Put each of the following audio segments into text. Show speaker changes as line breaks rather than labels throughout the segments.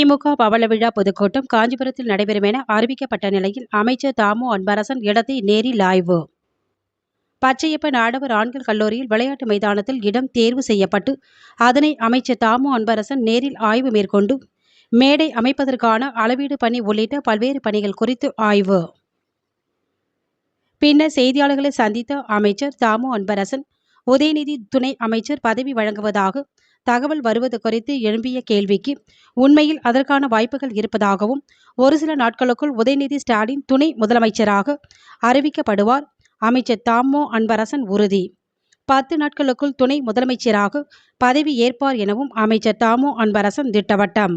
திமுக பவள விழா பொதுக்கூட்டம் காஞ்சிபுரத்தில் நடைபெறும் என அறிவிக்கப்பட்ட நிலையில் அமைச்சர் தாமு அன்பரசன் இடத்தை நேரில் ஆய்வு. பச்சையப்பன் ஆடவர் ஆண்கள் கல்லூரியில் விளையாட்டு மைதானத்தில் இடம் தேர்வு செய்யப்பட்டு அதனை அமைச்சர் தாமு அன்பரசன் நேரில் ஆய்வு மேற்கொண்டு மேடை அமைப்பதற்கான அளவீடு பணி உள்ளிட்ட பல்வேறு பணிகள் குறித்து ஆய்வு. பின்னர் செய்தியாளர்களை சந்தித்த அமைச்சர் தாமு அன்பரசன் உதயநிதி துணை அமைச்சர் பதவி வழங்குவதாக தகவல் வருவது குறித்து எழும்பிய கேள்விக்கு உண்மையில் அதற்கான வாய்ப்புகள் இருப்பதாகவும் ஒரு சில நாட்களுக்குள் உதயநிதி ஸ்டாலின் துணை முதலமைச்சராக அறிவிக்கப்படுவார். அமைச்சர் தாமோ அன்பரசன் உறுதி. பத்து நாட்களுக்குள் துணை முதலமைச்சராக பதவி ஏற்பார் எனவும் அமைச்சர் தாமோ அன்பரசன் திட்டவட்டம்.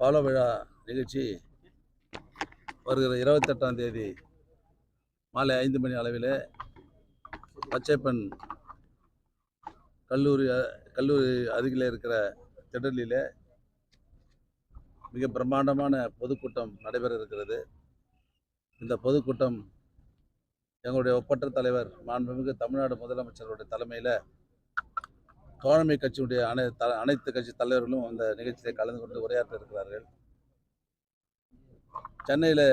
பால விழா நிகழ்ச்சி வருகிற இருபத்தெட்டாம் தேதி மாலை ஐந்து மணி அளவில் பச்சைப்பன் கல்லூரி கல்லூரி அருகில் இருக்கிற திடலில் மிக பிரம்மாண்டமான பொதுக்கூட்டம் நடைபெற இருக்கிறது. இந்த பொதுக்கூட்டம் எங்களுடைய ஒப்பற்ற தலைவர் மாண்புமிகு தமிழ்நாடு முதலமைச்சருடைய தலைமையில் தோழமை கட்சியுடைய அனை அனைத்து கட்சி தலைவர்களும் அந்த நிகழ்ச்சியில் கலந்து கொண்டு உரையாற்ற இருக்கிறார்கள் சென்னையில்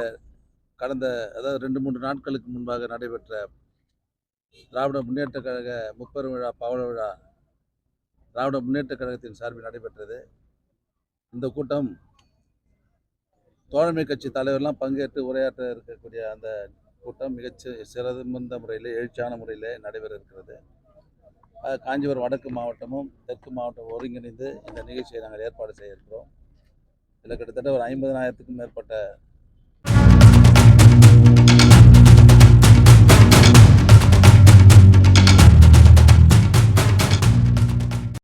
கடந்த அதாவது ரெண்டு மூன்று நாட்களுக்கு முன்பாக நடைபெற்ற திராவிட முன்னேற்றக் கழக முப்பெரும் விழா பவள விழா திராவிட முன்னேற்றக் கழகத்தின் சார்பில் நடைபெற்றது. இந்த கூட்டம் தோழமை கட்சி தலைவர்லாம் பங்கேற்று உரையாற்ற இருக்கக்கூடிய அந்த கூட்டம் மிகச் சிறந்த முறையில் எழுச்சியான முறையில் நடைபெற இருக்கிறது காஞ்சிபுரம் வடக்கு மாவட்டமும் தெற்கு மாவட்டம் ஒருங்கிணைந்து இந்த நிகழ்ச்சியை நாங்கள் ஏற்பாடு செய்திருக்கிறோம். இதில் கிட்டத்தட்ட ஒரு ஐம்பதனாயிரத்துக்கும் மேற்பட்ட